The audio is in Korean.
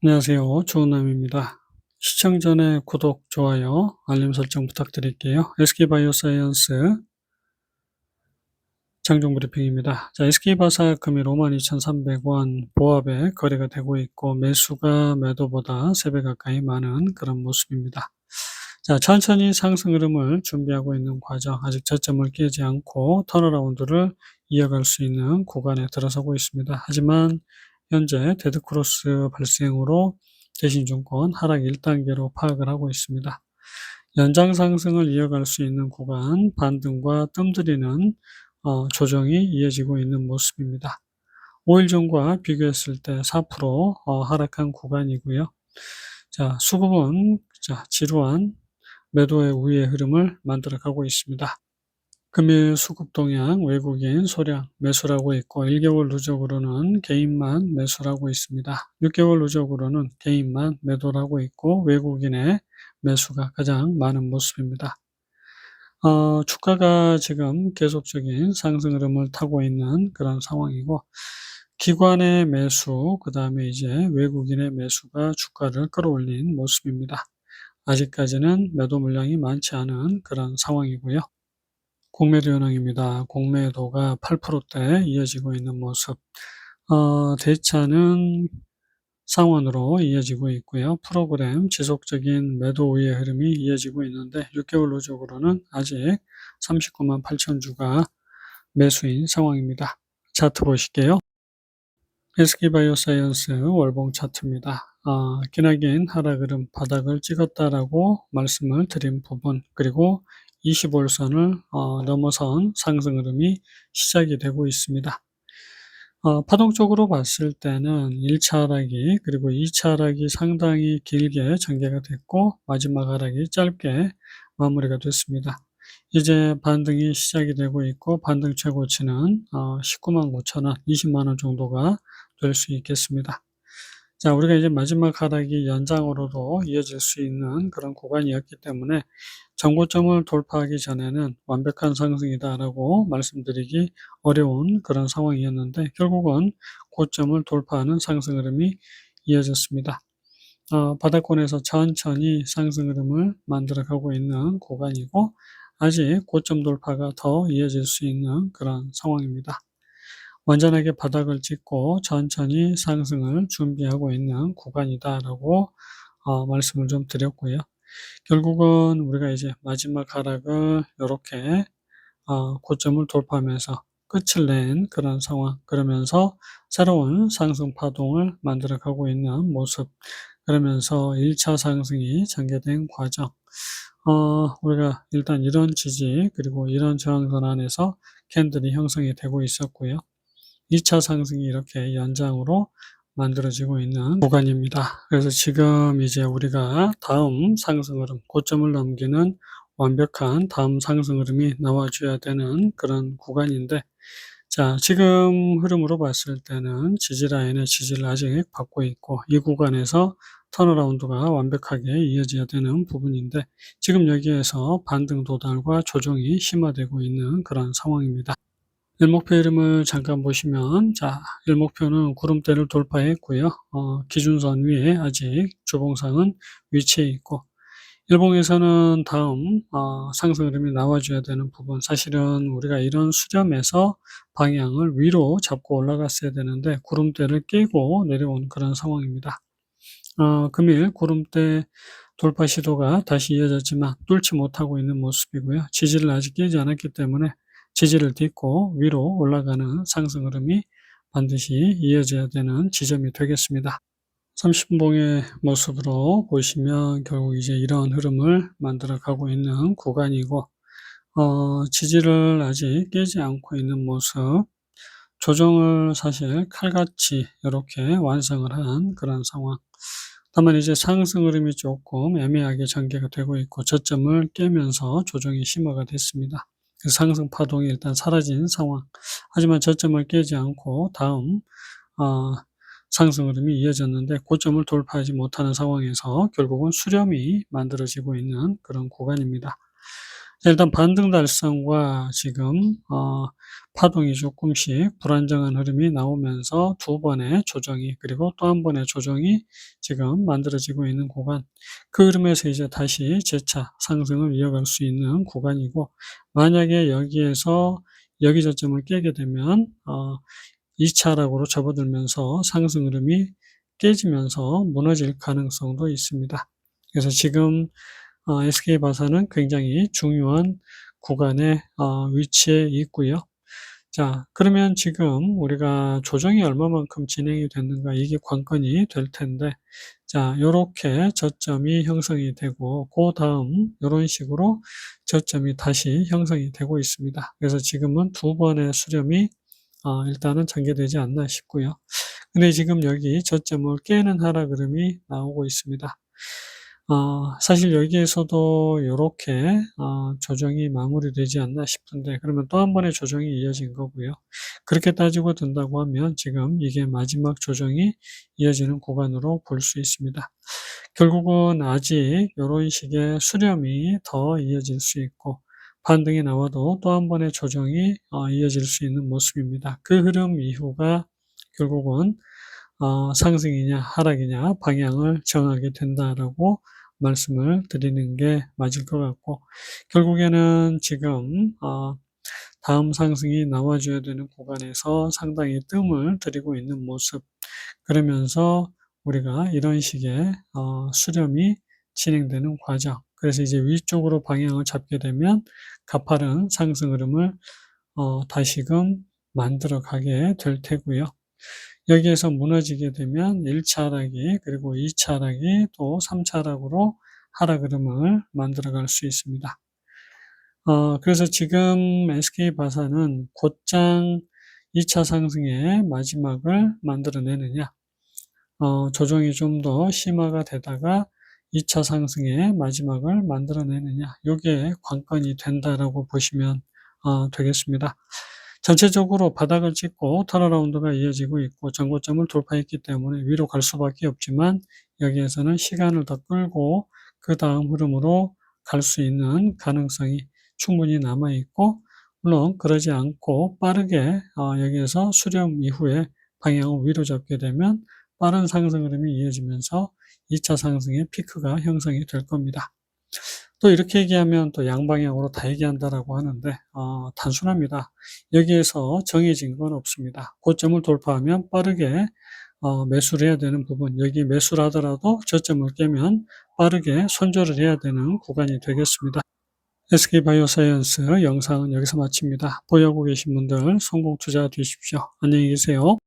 안녕하세요. 좋은남입니다. 시청 전에 구독, 좋아요, 알림 설정 부탁드릴게요. SK바이오사이언스 장중 브리핑입니다. 자, SK바사 금일 52,300원 보합에 거래가 되고 있고 매수가 매도보다 3배 가까이 많은 그런 모습입니다. 자, 천천히 상승 흐름을 준비하고 있는 과정, 아직 저점을 깨지 않고 턴어라운드를 이어갈 수 있는 구간에 들어서고 있습니다. 하지만 현재 데드크로스 발생으로 대신증권 하락 1단계로 파악을 하고 있습니다. 연장 상승을 이어갈 수 있는 구간 반등과 뜸들이는 어, 조정이 이어지고 있는 모습입니다. 5일 전과 비교했을 때 4% 어, 하락한 구간이고요. 자, 수급은 자, 지루한 매도의 우위의 흐름을 만들어 가고 있습니다. 금일 수급 동향 외국인 소량 매수라고 있고 1개월 누적으로는 개인만 매수라고 있습니다. 6개월 누적으로는 개인만 매도라고 있고 외국인의 매수가 가장 많은 모습입니다. 어, 주가가 지금 계속적인 상승 흐름을 타고 있는 그런 상황이고 기관의 매수, 그 다음에 이제 외국인의 매수가 주가를 끌어올린 모습입니다. 아직까지는 매도 물량이 많지 않은 그런 상황이고요. 공매도 현황입니다. 공매도가 8%대 이어지고 있는 모습. 어, 대차는 상원으로 이어지고 있고요. 프로그램 지속적인 매도 우의 흐름이 이어지고 있는데 6개월 누적으로는 아직 39만 8천 주가 매수인 상황입니다. 차트 보실게요. SK바이오사이언스 월봉 차트입니다. 어, 기나긴 하락 흐름 바닥을 찍었다라고 말씀을 드린 부분 그리고 25일선을 어, 넘어선 상승 흐름이 시작이 되고 있습니다. 어, 파동적으로 봤을 때는 1차 하락이 그리고 2차 하락이 상당히 길게 전개가 됐고 마지막 하락이 짧게 마무리가 됐습니다. 이제 반등이 시작이 되고 있고 반등 최고치는 어, 19만 9천원, 20만원 정도가 될 수 있겠습니다. 자, 우리가 이제 마지막 하락이 연장으로도 이어질 수 있는 그런 구간이었기 때문에 정고점을 돌파하기 전에는 완벽한 상승이다라고 말씀드리기 어려운 그런 상황이었는데 결국은 고점을 돌파하는 상승 흐름이 이어졌습니다. 어, 바닥권에서 천천히 상승 흐름을 만들어 가고 있는 구간이고 아직 고점 돌파가 더 이어질 수 있는 그런 상황입니다. 완전하게 바닥을 찍고 천천히 상승을 준비하고 있는 구간이다라고 어, 말씀을 좀 드렸고요. 결국은 우리가 이제 마지막 하락을 이렇게 어, 고점을 돌파하면서 끝을 낸 그런 상황 그러면서 새로운 상승 파동을 만들어 가고 있는 모습 그러면서 1차 상승이 전개된 과정 어, 우리가 일단 이런 지지 그리고 이런 저항선 안에서 캔들이 형성이 되고 있었고요. 2차 상승이 이렇게 연장으로 만들어지고 있는 구간입니다. 그래서 지금 이제 우리가 다음 상승 흐름, 고점을 넘기는 완벽한 다음 상승 흐름이 나와줘야 되는 그런 구간인데, 자, 지금 흐름으로 봤을 때는 지지라인의 지지를 아직 받고 있고, 이 구간에서 턴어라운드가 완벽하게 이어져야 되는 부분인데, 지금 여기에서 반등 도달과 조정이 심화되고 있는 그런 상황입니다. 일목표 이름을 잠깐 보시면 자 일목표는 구름대를 돌파했고요. 어, 기준선 위에 아직 주봉상은 위치해 있고 일봉에서는 다음 어, 상승 흐름이 나와줘야 되는 부분 사실은 우리가 이런 수렴에서 방향을 위로 잡고 올라갔어야 되는데 구름대를 깨고 내려온 그런 상황입니다. 어, 금일 구름대 돌파 시도가 다시 이어졌지만 뚫지 못하고 있는 모습이고요. 지지를 아직 깨지 않았기 때문에 지지를 딛고 위로 올라가는 상승 흐름이 반드시 이어져야 되는 지점이 되겠습니다. 30분봉의 모습으로 보시면 결국 이제 이런 흐름을 만들어 가고 있는 구간이고 어, 지지를 아직 깨지 않고 있는 모습 조정을 사실 칼같이 이렇게 완성을 한 그런 상황 다만 이제 상승 흐름이 조금 애매하게 전개가 되고 있고 저점을 깨면서 조정이 심화가 됐습니다. 그 상승 파동이 일단 사라진 상황. 하지만 저점을 깨지 않고 다음 어, 상승 흐름이 이어졌는데 고점을 돌파하지 못하는 상황에서 결국은 수렴이 만들어지고 있는 그런 구간입니다. 자, 일단 반등 달성과 지금 어, 파동이 조금씩 불안정한 흐름이 나오면서 두 번의 조정이 그리고 또 한 번의 조정이 지금 만들어지고 있는 구간 그 흐름에서 이제 다시 재차 상승을 이어갈 수 있는 구간이고 만약에 여기에서 여기 저점을 깨게 되면 어, 2차 하락으로 접어들면서 상승 흐름이 깨지면서 무너질 가능성도 있습니다. 그래서 지금 어, SK바사는 굉장히 중요한 구간에 어, 위치해 있고요. 자, 그러면 지금 우리가 조정이 얼마만큼 진행이 됐는가 이게 관건이 될 텐데 자, 요렇게 저점이 형성이 되고 그 다음 요런 식으로 저점이 다시 형성이 되고 있습니다. 그래서 지금은 두 번의 수렴이 어, 일단은 전개되지 않나 싶고요. 근데 지금 여기 저점을 깨는 하락 흐름이 나오고 있습니다. 어, 사실 여기에서도 이렇게 어, 조정이 마무리되지 않나 싶은데 그러면 또 한 번의 조정이 이어진 거고요. 그렇게 따지고 든다고 하면 지금 이게 마지막 조정이 이어지는 구간으로 볼 수 있습니다. 결국은 아직 이런 식의 수렴이 더 이어질 수 있고 반등이 나와도 또 한 번의 조정이 어, 이어질 수 있는 모습입니다. 그 흐름 이후가 결국은 어, 상승이냐 하락이냐 방향을 정하게 된다라고 말씀을 드리는 게 맞을 것 같고 결국에는 지금 어, 다음 상승이 나와줘야 되는 구간에서 상당히 뜸을 들이고 있는 모습 그러면서 우리가 이런 식의 어, 수렴이 진행되는 과정 그래서 이제 위쪽으로 방향을 잡게 되면 가파른 상승 흐름을 어, 다시금 만들어 가게 될 테고요. 여기에서 무너지게 되면 1차 하락이 그리고 2차 하락이 또 3차 하락으로 하락 흐름을 만들어 갈 수 있습니다. 어, 그래서 지금 SK바사는 곧장 2차 상승의 마지막을 만들어내느냐 어, 조정이 좀 더 심화가 되다가 2차 상승의 마지막을 만들어내느냐 이게 관건이 된다라고 보시면 어, 되겠습니다. 전체적으로 바닥을 찍고 턴어라운드가 이어지고 있고 전고점을 돌파했기 때문에 위로 갈 수밖에 없지만 여기에서는 시간을 더 끌고 그 다음 흐름으로 갈 수 있는 가능성이 충분히 남아 있고 물론 그러지 않고 빠르게 어, 여기에서 수렴 이후에 방향을 위로 잡게 되면 빠른 상승 흐름이 이어지면서 2차 상승의 피크가 형성이 될 겁니다. 또 이렇게 얘기하면 또 양방향으로 다 얘기한다라고 하는데 어, 단순합니다. 여기에서 정해진 건 없습니다. 고점을 돌파하면 빠르게 어, 매수를 해야 되는 부분 여기 매수를 하더라도 저점을 깨면 빠르게 손절을 해야 되는 구간이 되겠습니다. SK바이오사이언스 영상은 여기서 마칩니다. 보유하고 계신 분들 성공 투자 되십시오. 안녕히 계세요.